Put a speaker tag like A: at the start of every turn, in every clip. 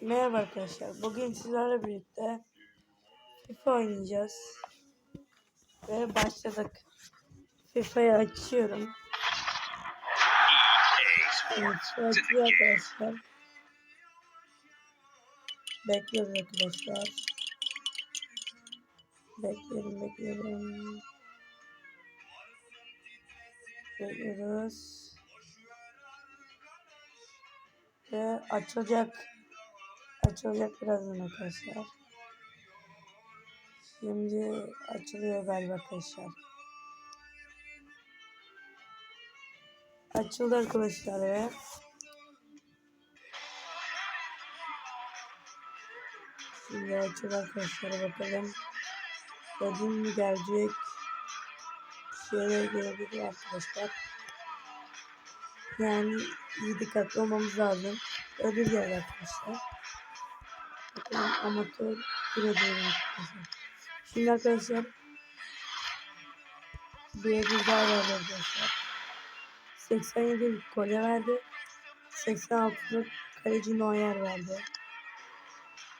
A: Merhaba arkadaşlar. Bugün sizlerle birlikte FIFA oynayacağız. Ve başladık. FIFA'yı açıyorum. Evet, açıyor arkadaşlar. Bekliyoruz arkadaşlar. Bekleyelim, bekleyelim. Bekliyoruz. Ve açılacak. Açılacak birazdan arkadaşlar. Şimdi açılıyor galiba arkadaşlar. Açıldı arkadaşlar ve Şimdi açıldı arkadaşlar bakalım. Ödül mü gelecek? Şeyler gelebilir arkadaşlar. Yani iyi dikkatli olmamız lazım. Ödül geldi arkadaşlar. Bakalım amatör bir ödül arkadaşlar. Şimdi arkadaşlar bir ödül daha verdi arkadaşlar. 87 kolye verdi. 86'lık kaleci Neuer verdi.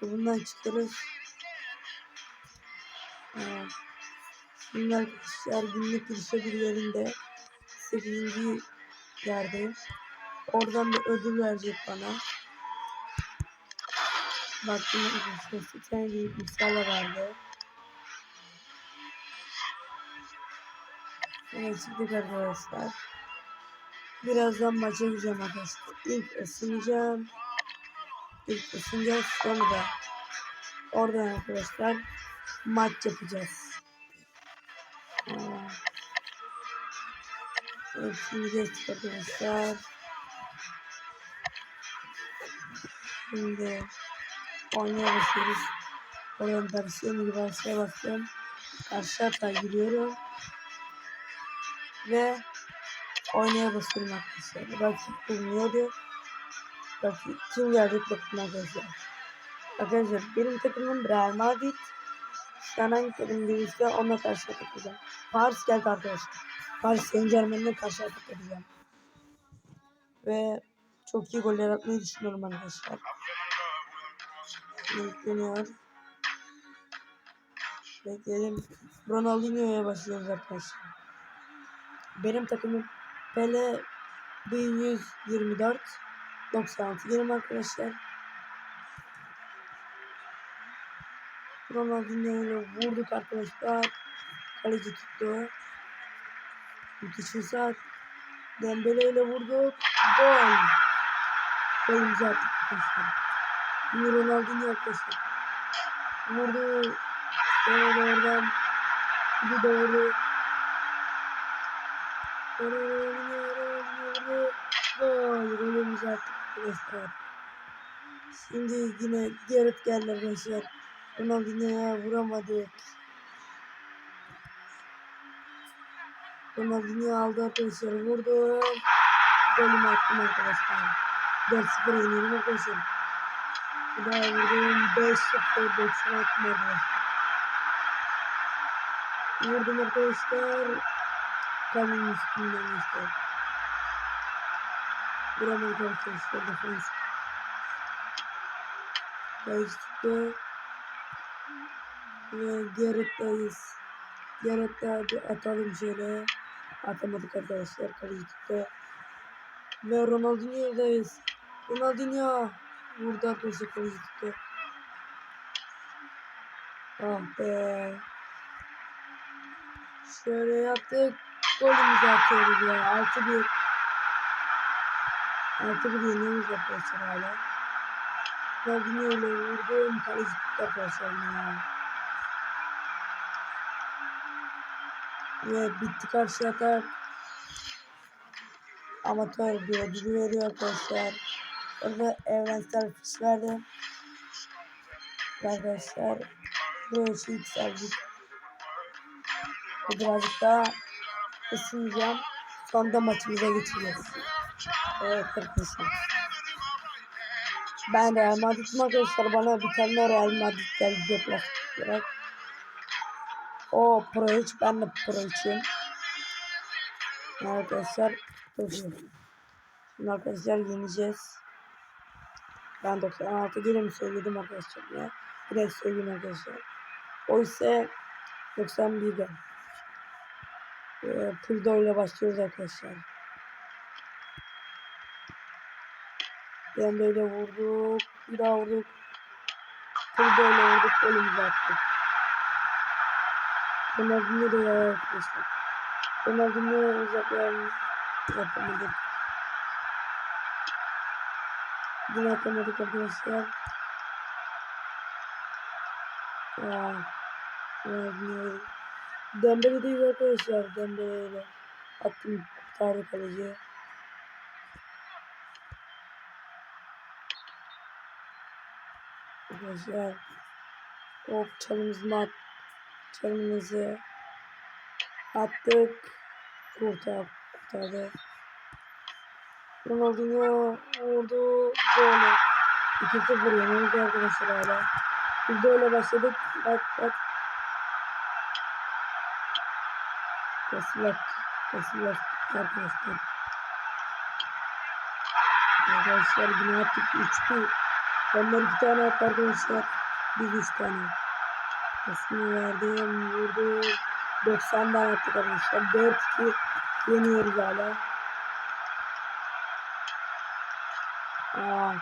A: Bundan çıkarız. Ee, Şimdi arkadaşlar günlük girişe bir yerinde 8. yerdeyim. Oradan bir ödül verecek bana. Baktım arkadaşlar 80 büyük misala verdi. Evet çıktık arkadaşlar. Birazdan maça gireceğim arkadaşlar. İlk ısınacağım. İlk ısınacağız sonra oradan arkadaşlar maç yapacağız. Aa. Evet şimdi geçtik arkadaşlar. Şimdi oynaya basıyoruz. Oradan barışıyorum gibi aşağıya basıyorum. Karşı hata giriyorum. Ve oynaya basıyorum arkadaşlar. Rakip bulunuyordu. Rakip kim gelecek bakın arkadaşlar. Arkadaşlar benim takımım Real Madrid. Şu an hangi takım değilse onunla karşı takacağım. Paris geldi arkadaşlar. Paris Saint Germain'le karşı takacağım. Ve çok iyi goller atmayı düşünüyorum arkadaşlar. Bekleniyor. Bekleyelim. Ronaldinho'ya başlıyoruz arkadaşlar. Benim takımım Pele 1124 96 20 arkadaşlar. Ronaldinho ile vurduk arkadaşlar. Kaleci tuttu. Müthiş fırsat. Dembele ile vurduk. Gol. Golümüzü attık arkadaşlar. Şimdi Ronaldinho arkadaşlar. Vurdu. Sonra da oradan. Bir vurdu. Ronaldinho, Ronaldinho vurdu. Gol. Golümüzü attık arkadaşlar. Şimdi yine Gerrit geldi arkadaşlar. Ronaldinho'ya vuramadık. Ronaldinho aldı arkadaşlar. Vurdu. Golümü attım arkadaşlar. 4-0 yeniyorum arkadaşlar. Bir daha vurdum. 5-0 90 attım arkadaşlar. Vurdum arkadaşlar. Kalenin üstünden işte. Vuramadık arkadaşlar. Defans. Kayıcı tuttu. Ve Gerrit'teyiz. Gerrit'te bir atalım şöyle. Atamadık arkadaşlar. Kaleci tuttu. Ve Ronaldinho'dayız. Ronaldinho. Arkadaşlar kaleci tuttu. Ah be. Şöyle yaptık. Golümüzü atıyoruz ya. 6-1. 6-1 yeniyoruz arkadaşlar hala. Ronaldinho ile vurdum. Kaleci arkadaşlar ya. Ve bitti karşı atak. Amatör bir ödülü veriyor arkadaşlar. Orada evrensel fiş verdi. Arkadaşlar bu işi yükseldik. Birazcık daha ısınacağım. Sonunda maçımıza geçeceğiz. Evet arkadaşlar. Ben Real Madrid'im arkadaşlar. Bana bir tane Real Madrid geldi deplasman olarak. O pro hiç ben de pro içim. Arkadaşlar dur. Şimdi arkadaşlar yeneceğiz. Ben 96 yine mi söyledim arkadaşlar ya? Yine söyleyeyim arkadaşlar. O ise 91'de. Ee, ile başlıyoruz arkadaşlar. Ben böyle vurduk. Bir daha vurduk. Puldo ile vurduk. Golümüzü attık. Ronaldinho da ya arkadaşlar. Ronaldinho uzaklarını yapamadık. Yine atamadık arkadaşlar. Aa, Ronaldinho. Dembele değil arkadaşlar. Dembele ile attım kurtardı kaleci. Arkadaşlar. Hop çalımızı at. Çalımızı attık. Kurtar, kurtardı. Ronaldinho vurdu. Gol. 2-0 yeniyoruz arkadaşlar hala. Biz de öyle başladık. Bak bak. Kasilat. Kasilat arkadaşlar. Arkadaşlar yine attık 3-1. Onlar iki tane attı arkadaşlar. Biz üç tane. Pasını verdim. Vurdu. 90'dan attık arkadaşlar. 4-2 yeniyoruz hala. Aa.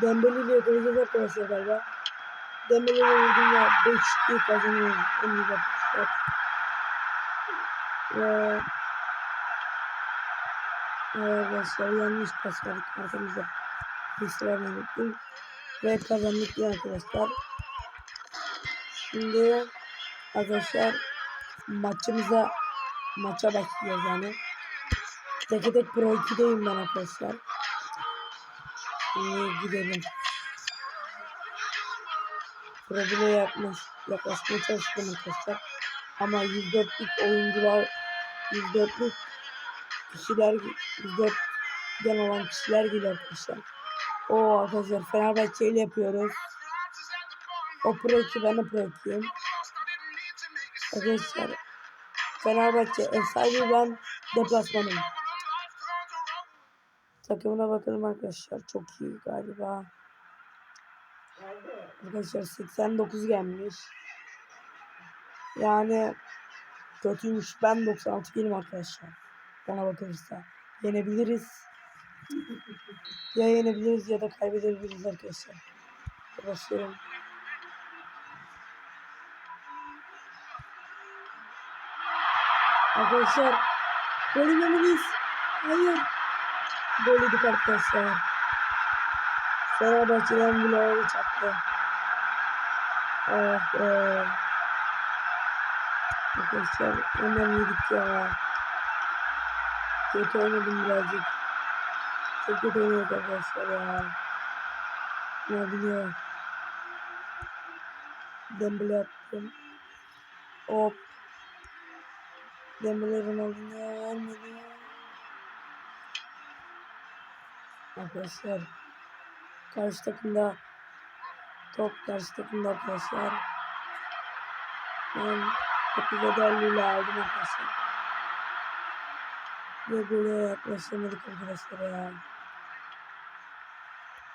A: Dembele ile yakalayacağız arkadaşlar galiba. Dembele ile vurdum ya 5-2 kazanıyoruz. En iyi arkadaşlar. Ve Evet arkadaşlar yanlış pas verdik arkamızda. Bir sıra verdik. Ve kazandık ya arkadaşlar. Şimdi arkadaşlar maçımıza maça başlıyoruz yani. Tek tek pro 2'deyim ben arkadaşlar. Şimdi gidelim. Pro 1'e yaklaş, yaklaşmaya çalıştım arkadaşlar. Ama 104'lük oyuncular 104'lük kişiler 104 gen olan kişiler geliyor arkadaşlar. O arkadaşlar Fenerbahçe ile yapıyoruz. O pro 2 ben de pro 2'yim. Arkadaşlar Fenerbahçe ev sahibi ben deplasmanım. Takımına bakalım arkadaşlar. Çok iyi galiba. Arkadaşlar 89 gelmiş. Yani kötüymüş. Ben 96 benim arkadaşlar. Bana bakılırsa. Yenebiliriz. Ya yenebiliriz ya da kaybedebiliriz arkadaşlar. Başlıyorum. Arkadaşlar yemeliyiz. Hayır. Gol yedik arkadaşlar. Fenerbahçe'den bile çaktı. Ah be. Arkadaşlar hemen yedik ya. Kötü oynadım birazcık. Çok kötü oynadık arkadaşlar ya. Ne biliyor. Dembele attım. Hop. Dembele Ronaldinho vermedi. Arkadaşlar. Karşı takımda top karşı takımda arkadaşlar. Ben topu bedelliyle aldım arkadaşlar. Ve gole yaklaşamadık arkadaşlar ya.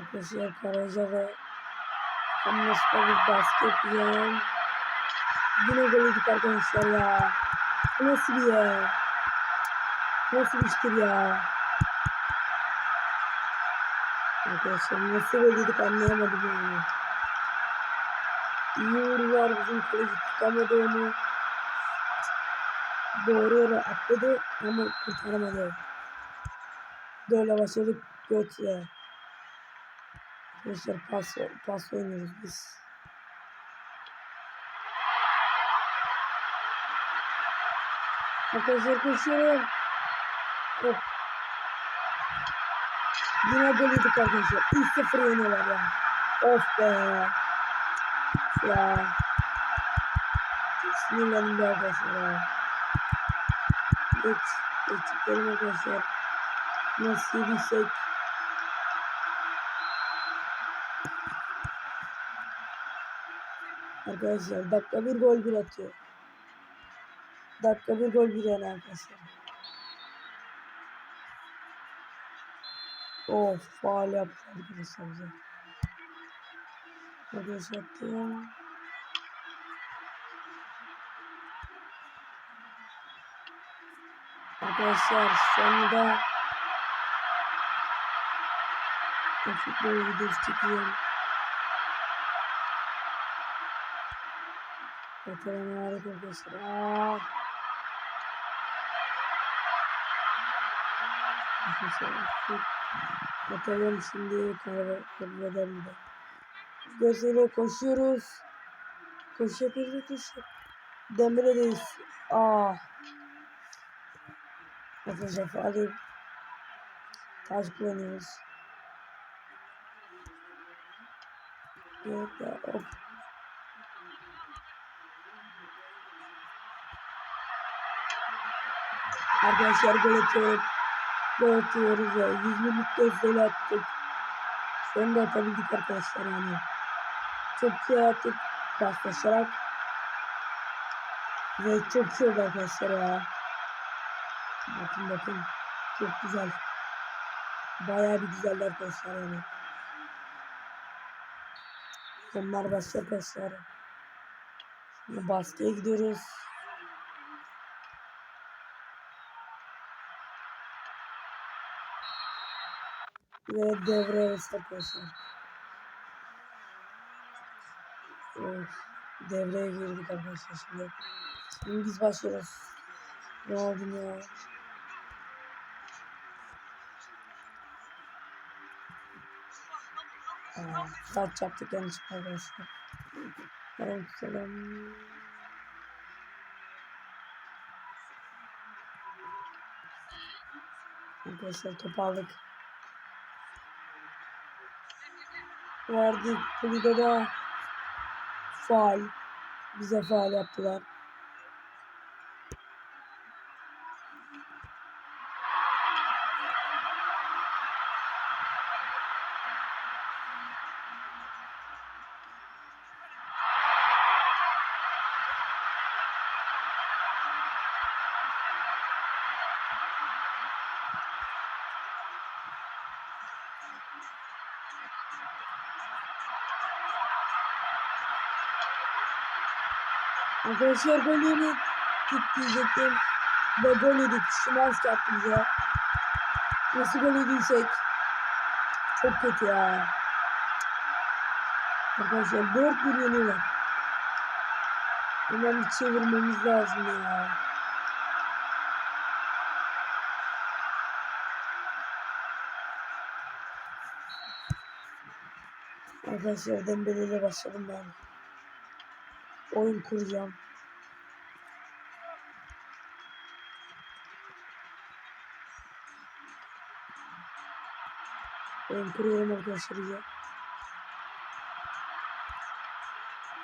A: Arkadaşlar Karaca ve Hamlas'ta bir basket yiyen. Yine gol yedik arkadaşlar ya. Bu nasıl bir ya? Nasıl bir iştir ya? Arkadaşlar nasıl yedik anlayamadım yani. İyi vurdular bizim kaleci tutamadı onu. Doğru yere atladı ama kurtaramadı. Böyle başladık götle. Arkadaşlar pas, pas oynuyoruz biz. Arkadaşlar koşuyorum. Hop. Yine yedik arkadaşlar. 3-0 yeniyorlar ya. Of be. Ya. Sinirlendim be arkadaşlar ya. Geç. Geçtiklerim arkadaşlar. Nasıl yediysek. Arkadaşlar dakika bir gol bir atıyor. Dakika bir gol bir yani arkadaşlar. Of faal yaptı arkadaşlar bize. Arkadaşlar attı ya. Arkadaşlar sonunda futbol videosu çekiyorum. Bakalım harika arkadaşlar. Aa. Arkadaşlar bakalım şimdi kaybeder mi. Gözüyle koşuyoruz. Koşuyor koşuyor koşuyor. Demir'deyiz. Aa. Arkadaşlar faali taş kullanıyoruz. Evet of. Arkadaşlar gol atıyorum. Gol atıyoruz ya. 100 binlik gol attık. Sonra da atabildik arkadaşlar yani. Çok iyi attık paslaşarak. Ve çok iyi oldu arkadaşlar ya. Bakın bakın. Çok güzel. Bayağı bir güzeldi arkadaşlar yani. Onlar başka arkadaşlar. Şimdi baskıya gidiyoruz. Ve devre arası arkadaşlar. Of, devreye girdik arkadaşlar şimdi. Şimdi biz başlıyoruz. Ne oldu ya? Aa, saç yaptık yanlış arkadaşlar. Aleykümselam. Arkadaşlar top Verdik. Burada da faal. Bize faal yaptılar. Arkadaşlar gol yedik diyecektim. Ve gol yedik. Şimanski attı bize. Nasıl gol yediysek. Çok kötü ya. Arkadaşlar 4-1 yeniyorlar. Hemen bir çevirmemiz lazım ya. Arkadaşlar Dembele ile başladım ben. Oyun kuracağım. Oyun kuruyorum arkadaşlar ya.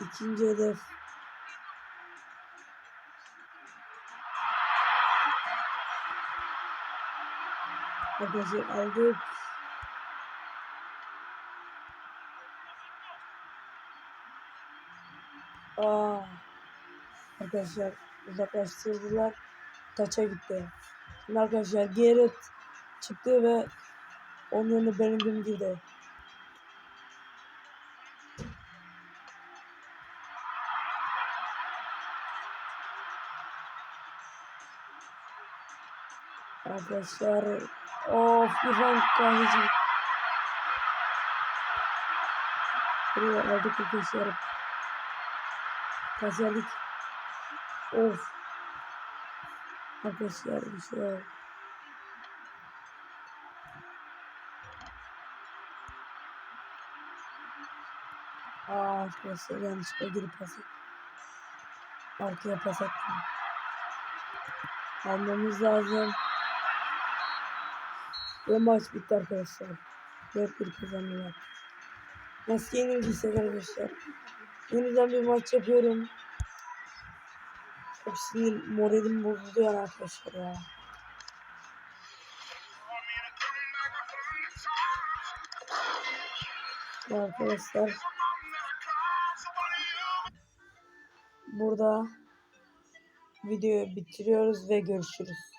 A: İkinci hedef. Arkadaşlar aldık. Aa, arkadaşlar uzaklaştırdılar. Taça gitti. Şimdi arkadaşlar Gerrit çıktı ve onun yerine Bellingham girdi. Arkadaşlar of İrfan Kahveci. Buraya aldık arkadaşlar. Pazarlık. Of. Arkadaşlar bir şey yok. Aa arkadaşlar yanlışlıkla girip pas Arkaya pas attım. Almamız lazım. Ve maç bitti arkadaşlar. 4-1 kazandılar. Nasıl yenildiysek arkadaşlar. Yeniden bir maç yapıyorum. Çok sinir, moralim bozuldu yani arkadaşlar ya. Arkadaşlar burada videoyu bitiriyoruz ve görüşürüz.